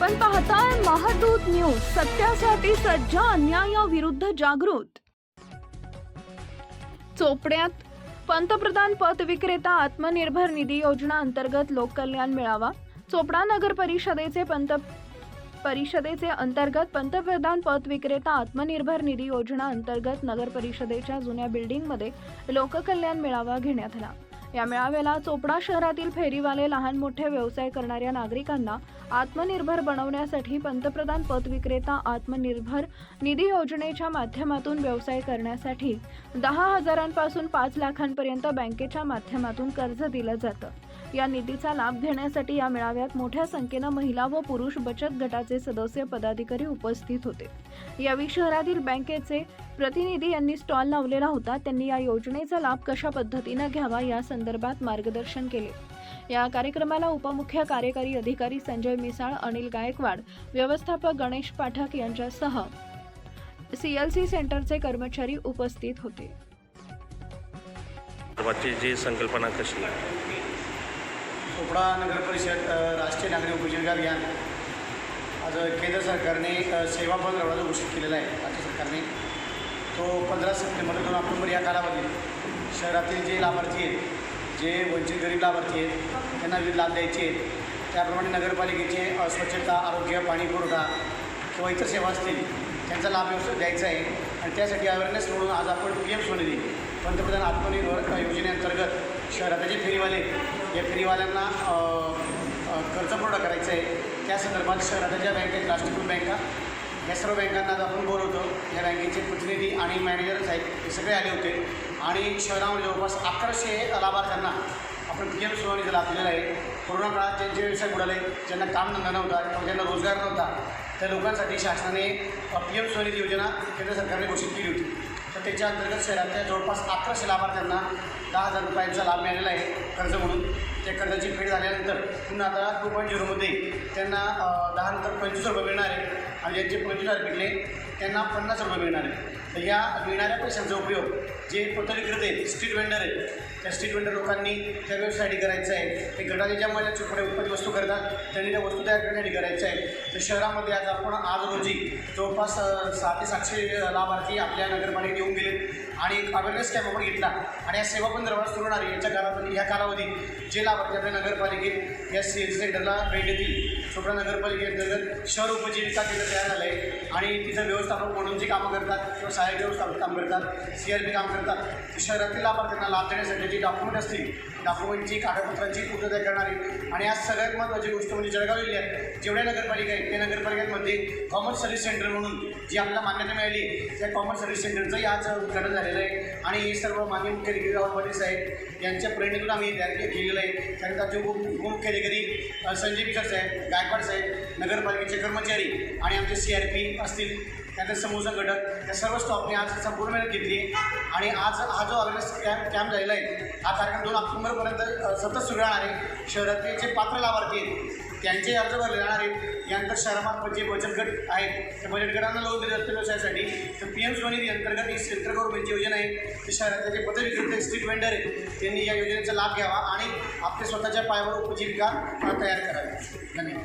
आपण पाहताय महादूत न्यूज सत्यासाठी सज्ज अन्यायाविरुद्ध जागृत. चोपड्यात पंतप्रधान पद विक्रेता आत्मनिर्भर निधी योजना अंतर्गत लोककल्याण मेळावा. चोपडा नगर परिषदेचे पंत परिषदेचे अंतर्गत पंतप्रधान पद विक्रेता आत्मनिर्भर निधी योजना अंतर्गत नगर परिषदेच्या जुन्या बिल्डिंगमध्ये लोककल्याण मेळावा घेण्यात आला. या मेळाव्याला चोपडा शहरातील फेरीवाले लहान मोठे व्यवसाय करणाऱ्या नागरिकांना आत्मनिर्भर बनवण्यासाठी पंतप्रधान पत विक्रेता आत्मनिर्भर निधी योजनेच्या माध्यमातून व्यवसाय करण्यासाठी दहा हजारांपासून पाच लाखांपर्यंत बँकेच्या माध्यमातून कर्ज दिलं जातं. या निधीचा लाभ घेण्यासाठी या मेळाव्यात मोठ्या संख्येनं महिला व पुरुष बचत गटाचे सदस्य पदाधिकारी उपस्थित होते. यावेळी शहरातील बँकेचे प्रतिनिधी यांनी स्टॉल लावलेला होता. त्यांनी या योजनेचा लाभ कशा पद्धतीनं घ्यावा या संदर्भात मार्गदर्शन केले. या कार्यक्रमाला उपमुख्य कार्यकारी अधिकारी संजय मिसाळ अनिल गायकवाड व्यवस्थापक गणेश पाठक यांच्यासह सीएलसी सेंटरचे कर्मचारी उपस्थित होते. जी संकल्पना कशी चोपडा नगर परिषद राष्ट्रीय नागरी उपजीविका अभियान. आज केंद्र सरकारने सेवा बंद धोरणाचा घोषित केलेला आहे राज्य सरकारने. तो पंधरा सप्टेंबर दोन ऑक्टोबर या कालावधीत शहरातील जे लाभार्थी आहेत जे वंचित गरीब लाभार्थी आहेत त्यांना विविध लाभ द्यायचे आहेत. त्याप्रमाणे नगरपालिकेचे स्वच्छता आरोग्य पाणी पुरवठा किंवा इतर सेवा असतील त्यांचा लाभ व्यवस्थित द्यायचा आहे. आणि त्यासाठी अवेअरनेस म्हणून आज आपण पी एम स्वनिधी पंतप्रधान आत्मनिर्भर योजनेअंतर्गत शहरात जे फेरीवाले या फेरीवाल्यांना कर्ज पुरवठा करायचा आहे त्या संदर्भात शहरात ज्या बँकेत राष्ट्रीयकृत बँका या सर्व बँकांना आपण बोलवतो. या बँकेचे प्रतिनिधी आणि मॅनेजर साहेब हे सगळे आले होते. आणि शहरामध्ये जवळपास अकराशे लाभार्थ्यांना आपण पी एम सुनावणीचा लाभ दिलेला आहे. कोरोना काळात ज्यांचे व्यवसाय बुडाले ज्यांना कामधंदा नव्हता किंवा ज्यांना रोजगार नव्हता त्या लोकांसाठी शासनाने पी एम स्वनिधी योजना केंद्र सरकारने घोषित केली होती. तर त्याच्या अंतर्गत शहरातल्या जवळपास अकराशे लाभार्थ्यांना दहा हजार रुपयांचा लाभ मिळालेला आहे कर्ज म्हणून. त्या कर्जाची फेड झाल्यानंतर पुन्हा आता टू पॉईंट झिरोमध्ये त्यांना दहा नंतर पंचवीस रुपये मिळणार आहे. आणि ज्यांचे पंचवीस हजार पिकले त्यांना पन्नास रुपये मिळणार आहे. तर या मिळणाऱ्या पैशांचा उपयोग जे पतविक्रेते आहेत स्ट्रीट वेंडर आहेत त्या स्ट्रीट वेंडर लोकांनी त्या व्यवसायासाठी करायचं आहे. ते गटाने ज्या माझ्या छोट्या उत्पादित वस्तू करतात त्यांनी त्या वस्तू तयार करण्यासाठी करायचं आहे तर शहरामध्ये आज आपण आज रोजी जवळपास सहा ते सातशे लाभार्थी आपल्या नगरपालिकेत येऊन गेले. आणि एक अवेअरनेस कॅम्प आपण घेतला. आणि या सेवा पण दरवाज सुरू होणार याच्या कालावधी ह्या कालावधीत जे लाभार्थी आपल्या नगरपालिकेत या सी सेंटरला भेट देतील. छोट्या नगरपालिकेअंतर्गत शहर उपजीविका केंद्र तयार झालं आहे आणि तिथं व्यवस्थापक म्हणून जी कामं करतात किंवा सहाय्यक व्यवस्थापक काम करतात सी आर पी काम करतात शहरातील लाभार्थ्यांना लाभ देण्यासाठी जी डॉक्युमेंट असतील डॉक्युमेंटची कागदपत्रांची पूर्तता करणारी. आणि आज सगळ्यात महत्त्वाची गोष्ट म्हणजे जळगाव जिल्ह्यात जेवढ्या नगरपालिका आहेत त्या नगरपालिकांमध्ये कॉमन सर्व्हिस सेंटर म्हणून जी आपल्याला मान्यता मिळाली त्या कॉमन सर्व्हिस सेंटरचंही आज उद्घाटन झालेलं आहे. आणि हे सर्व मान्य मुख्य अधिकारी पाटील साहेब यांच्या प्रेरणेतून आम्ही तयार केलेलं आहे. त्यानंतर आमचे उप उपमुख्य अधिकारी संजय पिचर साहेब गायकवाड साहेब नगरपालिकेचे कर्मचारी आणि आमचे सी आर पी असतील त्यानंतर समूहचा गटक या सर्व स्टॉपने आज संपूर्ण मेहनत घेतली आणि आज हा जो अवेअरनेस कॅम्प कॅम्प झालेला आहे हा कार्यक्रम दोन ऑक्टोबरपर्यंत सतत सुरू राहणार आहे. शहरातले जे पात्र लाभार्थी आहेत त्यांचे अर्ज भरले जाणार आहेत. यानंतर शहरामार्फत जे बचत गट आहेत त्या बचत गटांना लोन दिले जाते व्यवसायासाठी. तर पी एम स्वनिधी अंतर्गत ही सेंट्रल गव्हर्नमेंटची योजना आहे. ते शहरातले जे पथविक्रेते स्ट्रीट वेंडर आहेत त्यांनी या योजनेचा लाभ घ्यावा आणि आपल्या स्वतःच्या पायावर उपजीविका तयार करावी. धन्यवाद.